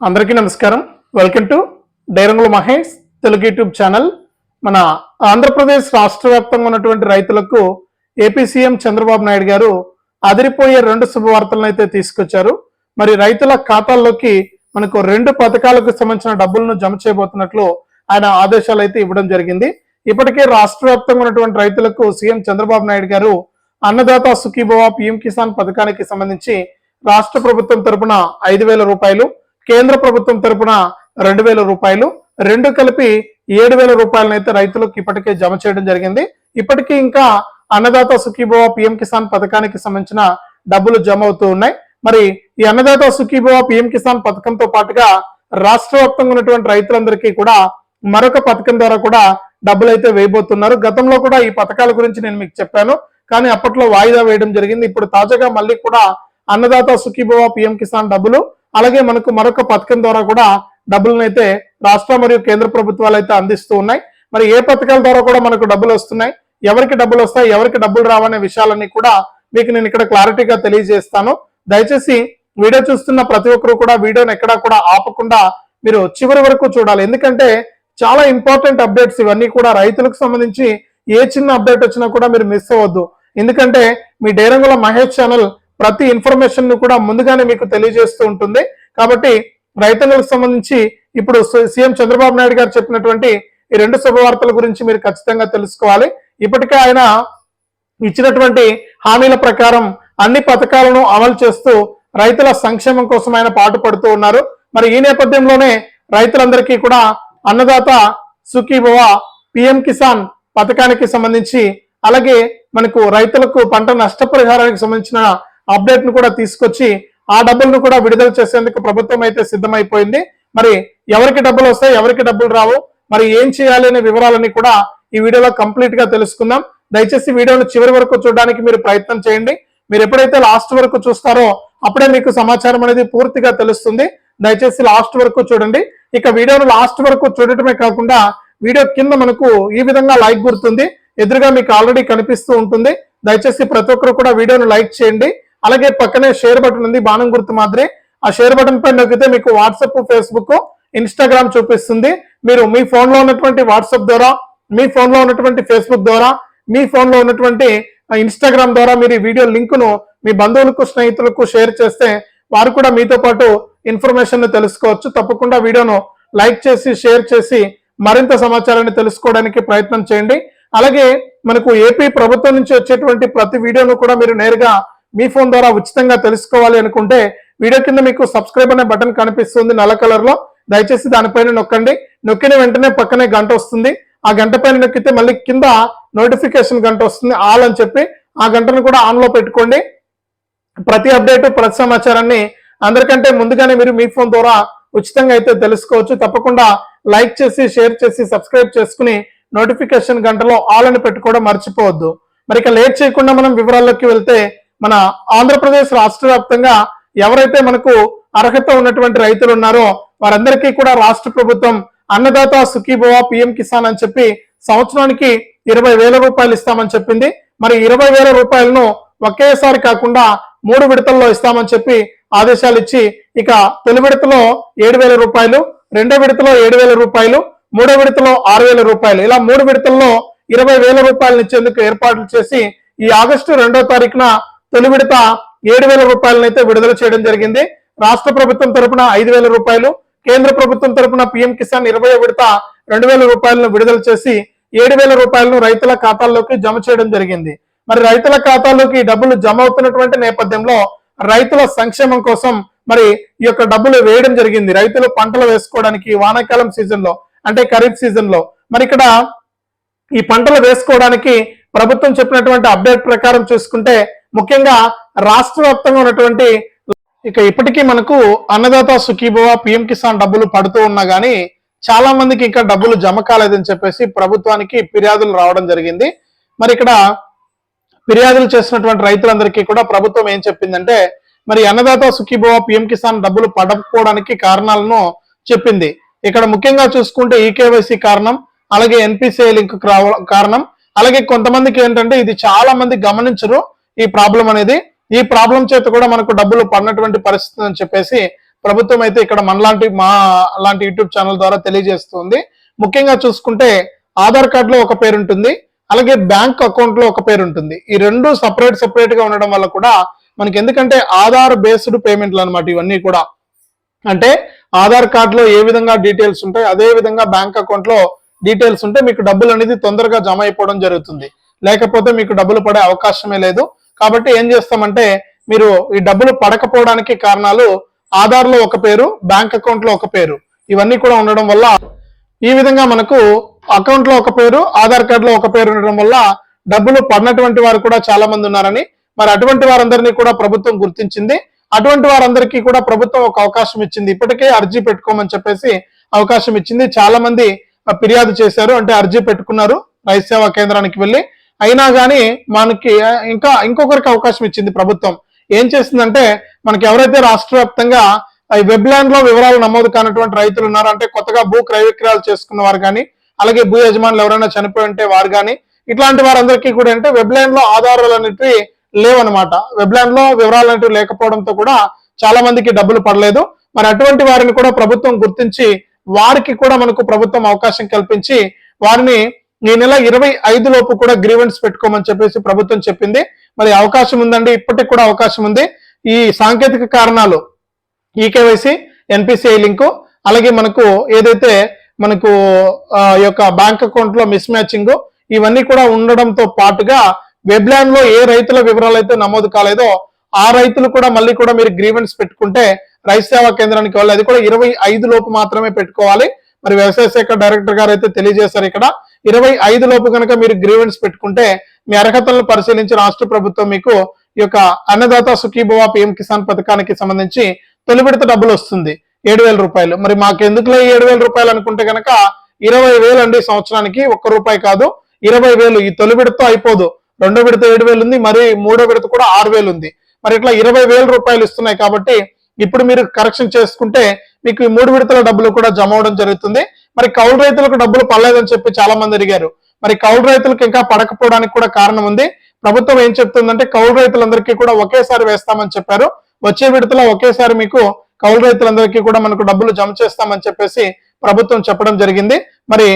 అందరికీ నమస్కారం. Welcome to డైరంగుల Mahesh Telugu YouTube channel మన ఆంధ్రప్రదేశ్ రాష్ట్ర వ్యాప్తంగా ఉన్నటువంటి రైతులకు ఏపీ సీఎం చంద్రబాబు నాయుడు గారు అదిరిపోయే రెండు శుభవార్తలను అయితే తీసుకొచ్చారు. మరి రైతుల ఖాతాల్లోకి మనకు రెండు పథకాలకు సంబంధించిన డబ్బులను జమ చేయబోతున్నట్లు ఆయన ఆదేశాలు అయితే ఇవ్వడం జరిగింది. ఇప్పటికే రాష్ట్ర వ్యాప్తంగా ఉన్నటువంటి రైతులకు సీఎం చంద్రబాబు నాయుడు గారు అన్నదాత సుఖీభవ పిఎం కిసాన్ పథకానికి సంబంధించి రాష్ట్ర ప్రభుత్వం తరపున ఐదు వేల రూపాయలు కేంద్ర ప్రభుత్వం తరపున రెండు వేల రూపాయలు రెండు కలిపి ఏడు వేల రూపాయలను అయితే రైతులకు ఇప్పటికే జమ చేయడం జరిగింది. ఇప్పటికీ ఇంకా అన్నదాత సుఖీభవ పిఎం కిసాన్ పథకానికి సంబంధించిన డబ్బులు జమ అవుతూ ఉన్నాయి. మరి ఈ అన్నదాత సుఖీభవ పిఎం కిసాన్ పథకంతో పాటుగా రాష్ట్ర వ్యాప్తంగా ఉన్నటువంటి రైతులందరికీ కూడా మరొక పథకం ద్వారా కూడా డబ్బులు అయితే వేయబోతున్నారు. గతంలో కూడా ఈ పథకాల గురించి నేను మీకు చెప్పాను. కానీ అప్పట్లో వాయిదా వేయడం జరిగింది. ఇప్పుడు తాజాగా మళ్ళీ కూడా అన్నదాత సుఖీభవ పిఎం కిసాన్ డబ్బులు అలాగే మనకు మరొక పథకం ద్వారా కూడా డబ్బులను అయితే రాష్ట్ర మరియు కేంద్ర ప్రభుత్వాలు అయితే అందిస్తూ ఉన్నాయి. మరి ఏ పథకాల ద్వారా కూడా మనకు డబ్బులు వస్తున్నాయి? ఎవరికి డబ్బులు వస్తాయి? ఎవరికి డబ్బులు రావనే విషయాలన్నీ కూడా మీకు నేను ఇక్కడ క్లారిటీగా తెలియజేస్తాను. దయచేసి వీడియో చూస్తున్న ప్రతి ఒక్కరు కూడా వీడియోని ఎక్కడా కూడా ఆపకుండా మీరు చివరి వరకు చూడాలి. ఎందుకంటే చాలా ఇంపార్టెంట్ అప్డేట్స్ ఇవన్నీ కూడా రైతులకు సంబంధించి ఏ చిన్న అప్డేట్ వచ్చినా కూడా మీరు మిస్ అవ్వద్దు. ఎందుకంటే మీ డేరంగుల మహేష్ ఛానల్ ప్రతి ఇన్ఫర్మేషన్ను కూడా ముందుగానే మీకు తెలియజేస్తూ ఉంటుంది. కాబట్టి రైతులకు సంబంధించి ఇప్పుడు సీఎం చంద్రబాబు నాయుడు గారు చెప్పినటువంటి ఈ రెండు శుభవార్తల గురించి మీరు ఖచ్చితంగా తెలుసుకోవాలి. ఇప్పటికే ఆయన ఇచ్చినటువంటి హామీల ప్రకారం అన్ని పథకాలను అమలు చేస్తూ రైతుల సంక్షేమం కోసం ఆయన పాటుపడుతూ ఉన్నారు. మరి ఈ నేపథ్యంలోనే రైతులందరికీ కూడా అన్నదాత సుఖీభవ పిఎం కిసాన్ పథకానికి సంబంధించి అలాగే మనకు రైతులకు పంట నష్టపరిహారానికి సంబంధించిన అప్డేట్ను కూడా తీసుకొచ్చి ఆ డబ్బులను కూడా విడుదల చేసేందుకు ప్రభుత్వం అయితే సిద్ధమైపోయింది. మరి ఎవరికి డబ్బులు వస్తాయి ఎవరికి డబ్బులు రావు మరి ఏం చేయాలి అనే వివరాలన్నీ కూడా ఈ వీడియోలో కంప్లీట్గా తెలుసుకుందాం. దయచేసి వీడియోను చివరి వరకు చూడడానికి మీరు ప్రయత్నం చేయండి. మీరు ఎప్పుడైతే లాస్ట్ వరకు చూస్తారో అప్పుడే మీకు సమాచారం అనేది పూర్తిగా తెలుస్తుంది. దయచేసి లాస్ట్ వరకు చూడండి. ఇక వీడియోను లాస్ట్ వరకు చూడటమే కాకుండా వీడియో కింద మనకు ఈ విధంగా లైక్ గుర్తుంది. ఎదురుగా మీకు ఆల్రెడీ కనిపిస్తూ ఉంటుంది. దయచేసి ప్రతి ఒక్కరు కూడా వీడియోను లైక్ చేయండి. అలాగే పక్కనే షేర్ బటన్ ఉంది బాణం గుర్తు మాదిరి. ఆ షేర్ బటన్ పై నొక్కితే మీకు వాట్సాప్ ఫేస్బుక్ ఇన్స్టాగ్రామ్ చూపిస్తుంది. మీరు మీ ఫోన్లో ఉన్నటువంటి వాట్సాప్ ద్వారా మీ ఫోన్లో ఉన్నటువంటి ఫేస్బుక్ ద్వారా మీ ఫోన్లో ఉన్నటువంటి ఇన్స్టాగ్రామ్ ద్వారా మీరు ఈ వీడియో లింక్ను మీ బంధువులకు స్నేహితులకు షేర్ చేస్తే వారు కూడా మీతో పాటు ఇన్ఫర్మేషన్ను తెలుసుకోవచ్చు. తప్పకుండా వీడియోను లైక్ చేసి షేర్ చేసి మరింత సమాచారాన్ని తెలుసుకోవడానికి ప్రయత్నం చేయండి. అలాగే మనకు ఏపీ ప్రభుత్వం నుంచి వచ్చేటువంటి ప్రతి వీడియోను కూడా మీరు నేరుగా మీ ఫోన్ ద్వారా ఉచితంగా తెలుసుకోవాలి అనుకుంటే వీడియో కింద మీకు సబ్స్క్రైబ్ అనే బటన్ కనిపిస్తుంది నల్ల కలర్లో. దయచేసి దానిపైన నొక్కండి. నొక్కిన వెంటనే పక్కనే గంట వస్తుంది. ఆ గంట పైన నొక్కితే మళ్ళీ కింద నోటిఫికేషన్ గంట వస్తుంది. ఆల్ అని చెప్పి ఆ గంటను కూడా ఆన్లో పెట్టుకోండి. ప్రతి అప్డేట్ ప్రతి సమాచారాన్ని అందరికంటే ముందుగానే మీరు మీ ఫోన్ ద్వారా ఉచితంగా అయితే తెలుసుకోవచ్చు. తప్పకుండా లైక్ చేసి షేర్ చేసి సబ్స్క్రైబ్ చేసుకుని నోటిఫికేషన్ గంటలో ఆల్ అని పెట్టుకోవడం మర్చిపోవద్దు. మరి ఇక లేట్ చేయకుండా మనం వివరాల్లోకి వెళ్తే మన ఆంధ్రప్రదేశ్ రాష్ట్ర వ్యాప్తంగా ఎవరైతే మనకు అర్హత ఉన్నటువంటి రైతులు ఉన్నారో వారందరికీ కూడా రాష్ట్ర ప్రభుత్వం అన్నదాత సుఖీభవ పిఎం కిసాన్ అని చెప్పి సంవత్సరానికి ఇరవై వేల రూపాయలు ఇస్తామని చెప్పింది. మరి ఇరవై వేల రూపాయలను ఒకేసారి కాకుండా మూడు విడతల్లో ఇస్తామని చెప్పి ఆదేశాలు ఇచ్చి ఇక తొలి విడతలో ఏడు వేల రూపాయలు రెండో విడతలో ఏడు వేల రూపాయలు మూడో విడతలో ఆరు వేల రూపాయలు. ఇలా మూడు విడతల్లో ఇరవై వేల రూపాయలు ఇచ్చేందుకు ఏర్పాట్లు చేసి ఈ ఆగస్టు రెండో తారీఖున తొలి విడత ఏడు వేల రూపాయలనైతే విడుదల చేయడం జరిగింది. రాష్ట్ర ప్రభుత్వం తరపున ఐదు వేల రూపాయలు కేంద్ర ప్రభుత్వం తరపున పిఎం కిసాన్ ఇరవై విడత రెండు వేల రూపాయలను విడుదల చేసి ఏడు వేల రూపాయలను రైతుల ఖాతాల్లోకి జమ చేయడం జరిగింది. మరి రైతుల ఖాతాల్లోకి డబ్బులు జమ అవుతున్నటువంటి నేపథ్యంలో రైతుల సంక్షేమం కోసం మరి ఈ యొక్క డబ్బులు వేయడం జరిగింది. రైతులు పంటలు వేసుకోవడానికి వానాకాలం సీజన్లో అంటే ఖరీఫ్ సీజన్లో మరి ఇక్కడ ఈ పంటలు వేసుకోవడానికి ప్రభుత్వం చెప్పినటువంటి అప్డేట్ ప్రకారం చూసుకుంటే ముఖ్యంగా రాష్ట్ర వ్యాప్తంగా ఉన్నటువంటి ఇక ఇప్పటికీ మనకు అన్నదాత సుఖీభవ పిఎం కిసాన్ డబ్బులు పడుతూ ఉన్నా గానీ చాలా మందికి ఇంకా డబ్బులు జమ కాలేదని చెప్పేసి ప్రభుత్వానికి ఫిర్యాదులు రావడం జరిగింది. మరి ఇక్కడ ఫిర్యాదులు చేసినటువంటి రైతులందరికీ కూడా ప్రభుత్వం ఏం చెప్పిందంటే మరి అన్నదాత సుఖీభవ పిఎం కిసాన్ డబ్బులు పడకపోవడానికి కారణాలను చెప్పింది. ఇక్కడ ముఖ్యంగా చూసుకుంటే ఈకేవైసీ కారణం అలాగే ఎన్పిసిఐ లింక్ కారణం అలాగే కొంతమందికి ఏంటంటే ఇది చాలా మంది గమనించరు. ఈ ప్రాబ్లం అనేది ఈ ప్రాబ్లం చేత కూడా మనకు డబ్బులు పడినటువంటి పరిస్థితి అని చెప్పేసి ప్రభుత్వం అయితే ఇక్కడ మనలాంటి మా లాంటి యూట్యూబ్ ఛానల్ ద్వారా తెలియజేస్తుంది. ముఖ్యంగా చూసుకుంటే ఆధార్ కార్డులో ఒక పేరు ఉంటుంది అలాగే బ్యాంక్ అకౌంట్లో ఒక పేరు ఉంటుంది. ఈ రెండు సపరేట్ సపరేట్గా ఉండడం వల్ల కూడా మనకి ఎందుకంటే ఆధార్ బేస్డ్ పేమెంట్లు అనమాట ఇవన్నీ కూడా. అంటే ఆధార్ కార్డులో ఏ విధంగా డీటెయిల్స్ ఉంటాయి అదే విధంగా బ్యాంక్ అకౌంట్లో డీటెయిల్స్ ఉంటే మీకు డబ్బులు అనేది తొందరగా జమ అయిపోవడం జరుగుతుంది. లేకపోతే మీకు డబ్బులు పడే అవకాశమే లేదు. కాబట్టి ఏం చేస్తామంటే మీరు ఈ డబ్బులు పడకపోవడానికి కారణాలు ఆధార్లో ఒక పేరు బ్యాంక్ అకౌంట్లో ఒక పేరు ఇవన్నీ కూడా ఉండడం వల్ల ఈ విధంగా మనకు అకౌంట్లో ఒక పేరు ఆధార్ కార్డ్లో ఒక పేరు ఉండడం వల్ల డబ్బులు పడినటువంటి వారు కూడా చాలా మంది ఉన్నారని మరి అటువంటి వారందరినీ కూడా ప్రభుత్వం గుర్తించింది. అటువంటి వారందరికీ కూడా ప్రభుత్వం ఒక అవకాశం ఇచ్చింది. ఇప్పటికే అర్జీ పెట్టుకోమని చెప్పేసి అవకాశం ఇచ్చింది. చాలా మంది ఫిర్యాదు చేశారు. అంటే అర్జీ పెట్టుకున్నారు. రైతు సేవా కేంద్రానికి వెళ్ళి అయినా కానీ మనకి ఇంకా ఇంకొకరికి అవకాశం ఇచ్చింది ప్రభుత్వం. ఏం చేసిందంటే మనకి ఎవరైతే రాష్ట్ర వ్యాప్తంగా ఈ వెబ్ ల్యాండ్లో వివరాలు నమోదు కానటువంటి రైతులు ఉన్నారు అంటే కొత్తగా భూ క్రయ విక్రయాలు చేసుకున్న వారు కానీ అలాగే భూ యజమానులు ఎవరైనా చనిపోయి ఉంటే వారు కానీ ఇట్లాంటి వారందరికీ కూడా అంటే వెబ్ ల్యాండ్లో ఆధారాలు అనేటివి లేవన్నమాట వెబ్ ల్యాండ్లో వివరాలు అనేటివి లేకపోవడంతో కూడా చాలా మందికి డబ్బులు పడలేదు. మరి అటువంటి వారిని కూడా ప్రభుత్వం గుర్తించి వారికి కూడా మనకు ప్రభుత్వం అవకాశం కల్పించి వారిని ఈ నెల ఇరవై ఐదు లోపు కూడా గ్రీవెన్స్ పెట్టుకోమని చెప్పేసి ప్రభుత్వం చెప్పింది. మరి అవకాశం ఉందండి ఇప్పటికి కూడా అవకాశం ఉంది. ఈ సాంకేతిక కారణాలు ఈకేవైసీ ఎన్పిసిఐ లింకు అలాగే మనకు ఏదైతే మనకు ఆ, ఈ యొక్క బ్యాంక్ అకౌంట్లో మిస్ మ్యాచింగ్ ఇవన్నీ కూడా ఉండడంతో పాటుగా వెబ్లాండ్లో ఏ రైతుల వివరాలు అయితే నమోదు కాలేదో ఆ రైతులు కూడా మళ్ళీ కూడా మీరు గ్రీవెన్స్ పెట్టుకుంటే రైతు సేవా కేంద్రానికి వెళ్ళి అది కూడా ఇరవై ఐదు లోపు మాత్రమే పెట్టుకోవాలి. మరి వ్యవసాయ శాఖ డైరెక్టర్ గారు అయితే తెలియజేశారు ఇక్కడ. ఇరవై ఐదు లోపు కనుక మీరు గ్రీవెన్స్ పెట్టుకుంటే మీ అర్హతలను పరిశీలించి రాష్ట్ర ప్రభుత్వం మీకు ఈ యొక్క అన్నదాత సుఖీభవ పిఎం కిసాన్ పథకానికి సంబంధించి తొలి విడత డబ్బులు వస్తుంది. ఏడు వేల రూపాయలు. మరి మాకు ఎందుకులే ఏడు వేల రూపాయలు అనుకుంటే కనుక ఇరవై వేలు అండి సంవత్సరానికి ఒక్క రూపాయి కాదు. ఇరవై వేలు ఈ తొలి విడత అయిపోదు. రెండో విడత ఏడు వేలు ఉంది. మరి మూడో విడత కూడా ఆరు వేలు ఉంది. మరి ఇట్లా ఇరవై వేల రూపాయలు ఇస్తున్నాయి కాబట్టి ఇప్పుడు మీరు కరెక్షన్ చేసుకుంటే మీకు ఈ మూడు విడతల డబ్బులు కూడా జమ అవడం జరుగుతుంది. మరి కౌలు రైతులకు డబ్బులు పడలేదని చెప్పి చాలా మంది అడిగారు. మరి కౌలు రైతులకు ఇంకా పడకపోవడానికి కూడా కారణం ఉంది. ప్రభుత్వం ఏం చెప్తుందంటే కౌలు రైతులందరికీ కూడా ఒకేసారి వేస్తామని చెప్పారు. వచ్చే విడతలో ఒకేసారి మీకు కౌలు రైతులందరికీ కూడా మనకు డబ్బులు జమ చేస్తామని చెప్పేసి ప్రభుత్వం చెప్పడం జరిగింది. మరి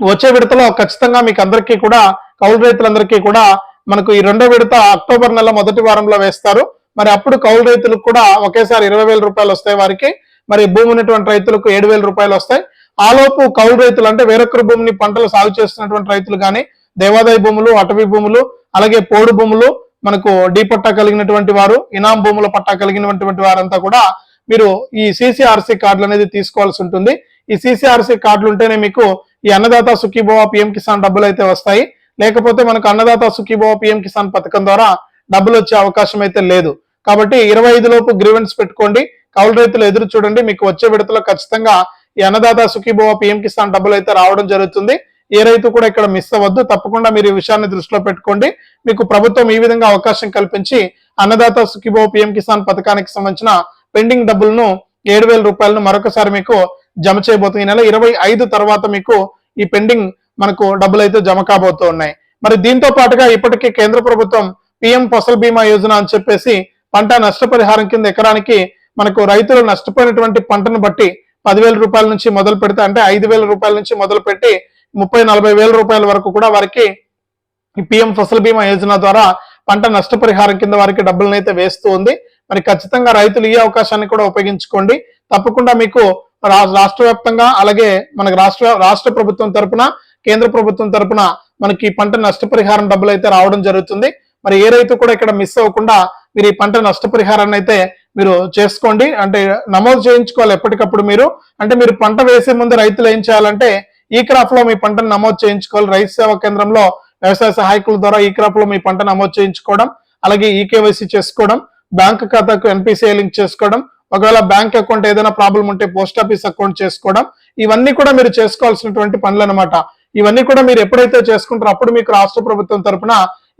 వచ్చే విడతలో ఖచ్చితంగా మీకు అందరికీ కూడా కౌలు రైతులందరికీ కూడా మనకు ఈ రెండో విడత అక్టోబర్ నెల మొదటి వారంలో వేస్తారు. మరి అప్పుడు కౌలు రైతులకు కూడా ఒకేసారి ఇరవై వేల రూపాయలు వస్తాయి వారికి. మరి భూమి ఉన్నటువంటి రైతులకు ఏడు వేల రూపాయలు వస్తాయి. ఆలోపు కౌలు రైతులు అంటే వేరొకరి భూమిని పంటలు సాగు చేస్తున్నటువంటి రైతులు కానీ దేవాదాయ భూములు అటవీ భూములు అలాగే పోడు భూములు మనకు డీ పట్టా కలిగినటువంటి వారు ఇనాం భూముల పట్టా కలిగినటువంటి వారంతా కూడా మీరు ఈ సిసిఆర్సి కార్డులు అనేది తీసుకోవాల్సి ఉంటుంది. ఈ సిసిఆర్సి కార్డులు ఉంటేనే మీకు ఈ అన్నదాత సుఖీభవ పిఎం కిసాన్ డబ్బులు అయితే వస్తాయి. లేకపోతే మనకు అన్నదాత సుఖీభవ పిఎం కిసాన్ పథకం ద్వారా డబ్బులు వచ్చే అవకాశం అయితే లేదు. కాబట్టి ఇరవై ఐదు లోపు గ్రీవెన్స్ పెట్టుకోండి. కౌలు రైతులు ఎదురు చూడండి. మీకు వచ్చే విడతలో ఖచ్చితంగా ఈ అన్నదాత సుఖీభవ పిఎం కిసాన్ డబ్బులు అయితే రావడం జరుగుతుంది. ఏ రైతు కూడా ఇక్కడ మిస్ అవ్వద్దు. తప్పకుండా మీరు ఈ విషయాన్ని దృష్టిలో పెట్టుకోండి. మీకు ప్రభుత్వం ఈ విధంగా అవకాశం కల్పించి అన్నదాత సుఖీభవ పిఎం కిసాన్ పథకానికి సంబంధించిన పెండింగ్ డబ్బులను ఏడు వేల రూపాయలను మరొకసారి మీకు జమ చేయబోతుంది. ఈ నెల ఇరవై ఐదు తర్వాత మీకు ఈ పెండింగ్ మనకు డబ్బులు అయితే జమ కాబోతూ ఉన్నాయి. మరి దీంతో పాటుగా ఇప్పటికే కేంద్ర ప్రభుత్వం పిఎం ఫసల్ బీమా యోజన అని చెప్పేసి పంట నష్టపరిహారం కింద ఎకరానికి మనకు రైతులు నష్టపోయినటువంటి పంటను బట్టి పదివేల రూపాయల నుంచి మొదలు పెడితే అంటే ఐదు వేల రూపాయల నుంచి మొదలు పెట్టి ముప్పై నలభై వేల రూపాయల వరకు కూడా వారికి ఈ పిఎం ఫసల్ బీమా యోజన ద్వారా పంట నష్టపరిహారం కింద వారికి డబ్బులను అయితే వేస్తూ ఉంది. మరి ఖచ్చితంగా రైతులు ఈ అవకాశాన్ని కూడా ఉపయోగించుకోండి. తప్పకుండా మీకు రాష్ట్ర వ్యాప్తంగా అలాగే మనకు రాష్ట్ర రాష్ట్ర ప్రభుత్వం తరపున కేంద్ర ప్రభుత్వం తరపున మనకి ఈ పంట నష్టపరిహారం డబ్బులు అయితే రావడం జరుగుతుంది. మరి ఏ రైతు కూడా ఇక్కడ మిస్ అవ్వకుండా మీరు ఈ పంట నష్టపరిహారాన్ని అయితే మీరు చేసుకోండి. అంటే నమోదు చేయించుకోవాలి ఎప్పటికప్పుడు మీరు. అంటే మీరు పంట వేసే ముందు రైతులు ఏం చేయాలంటే ఈ క్రాప్లో మీ పంటను నమోదు చేయించుకోవాలి. రైతు సేవా కేంద్రంలో వ్యవసాయ సహాయకుల ద్వారా ఈ క్రాప్లో మీ పంట నమోదు చేయించుకోవడం అలాగే ఈకేవైసీ చేసుకోవడం బ్యాంక్ ఖాతాకు ఎన్పిసిఐ లింక్ చేసుకోవడం ఒకవేళ బ్యాంక్ అకౌంట్ ఏదైనా ప్రాబ్లం ఉంటే పోస్ట్ ఆఫీస్ అకౌంట్ చేసుకోవడం ఇవన్నీ కూడా మీరు చేసుకోవాల్సినటువంటి పనులు అనమాట ఇవన్నీ కూడా మీరు ఎప్పుడైతే చేసుకుంటారో అప్పుడు మీకు రాష్ట్ర ప్రభుత్వం తరఫున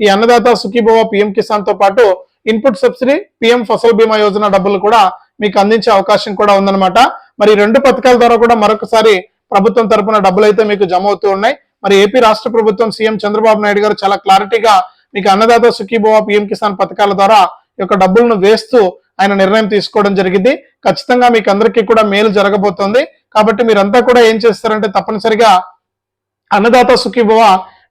ఈ అన్నదాత సుఖీభవ పిఎం కిసాన్తో పాటు ఇన్పుట్ సబ్సిడీ పిఎం ఫసల్ బీమా యోజన డబ్బులు కూడా మీకు అందించే అవకాశం కూడా ఉందన్నమాట. మరి రెండు పథకాల ద్వారా కూడా మరొకసారి ప్రభుత్వం తరపున డబ్బులు అయితే మీకు జమ అవుతూ ఉన్నాయి. మరి ఏపీ రాష్ట్ర ప్రభుత్వం సీఎం చంద్రబాబు నాయుడు గారు చాలా క్లారిటీగా మీకు అన్నదాత సుఖీభవ పిఎం కిసాన్ పథకాల ద్వారా ఈ యొక్క డబ్బులను వేస్తూ ఆయన నిర్ణయం తీసుకోవడం జరిగింది. ఖచ్చితంగా మీకు అందరికీ కూడా మేలు జరగబోతోంది. కాబట్టి మీరంతా కూడా ఏం చేస్తారంటే తప్పనిసరిగా అన్నదాత సుఖీభవ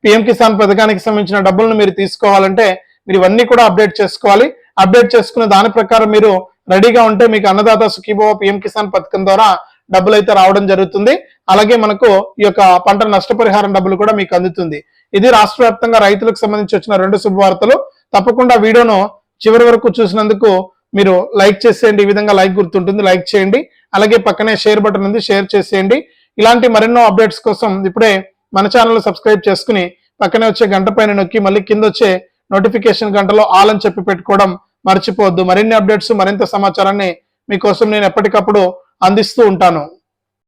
పిఎం కిసాన్ పథకానికి సంబంధించిన డబ్బులను మీరు తీసుకోవాలంటే మీరు ఇవన్నీ కూడా అప్డేట్ చేసుకోవాలి. అప్డేట్ చేసుకున్న దాని ప్రకారం మీరు రెడీగా ఉంటే మీకు అన్నదాత సుఖీభవ పిఎం కిసాన్ పథకం ద్వారా డబ్బులు అయితే రావడం జరుగుతుంది. అలాగే మనకు ఈ యొక్క పంట నష్టపరిహారం డబ్బులు కూడా మీకు అందుతుంది. ఇది రాష్ట్ర వ్యాప్తంగా రైతులకు సంబంధించి వచ్చిన రెండు శుభవార్తలు. తప్పకుండా వీడియోను చివరి వరకు చూసినందుకు మీరు లైక్ చేసేయండి. ఈ విధంగా లైక్ గుర్తుంటుంది లైక్ చేయండి. అలాగే పక్కనే షేర్ బటన్ ఉంది షేర్ చేసేయండి. ఇలాంటి మరెన్నో అప్డేట్స్ కోసం ఇప్పుడే మన ఛానల్ సబ్స్క్రైబ్ చేసుకుని పక్కనే వచ్చే గంట పైన నొక్కి మళ్ళీ కింద వచ్చే నోటిఫికేషన్ గంటలో ఆల్ అని చెప్పి పెట్టుకోవడం మర్చిపోవద్దు. మరిన్ని అప్డేట్స్ మరింత సమాచారాన్ని మీకోసం నేను ఎప్పటికప్పుడు అందిస్తూ ఉంటాను.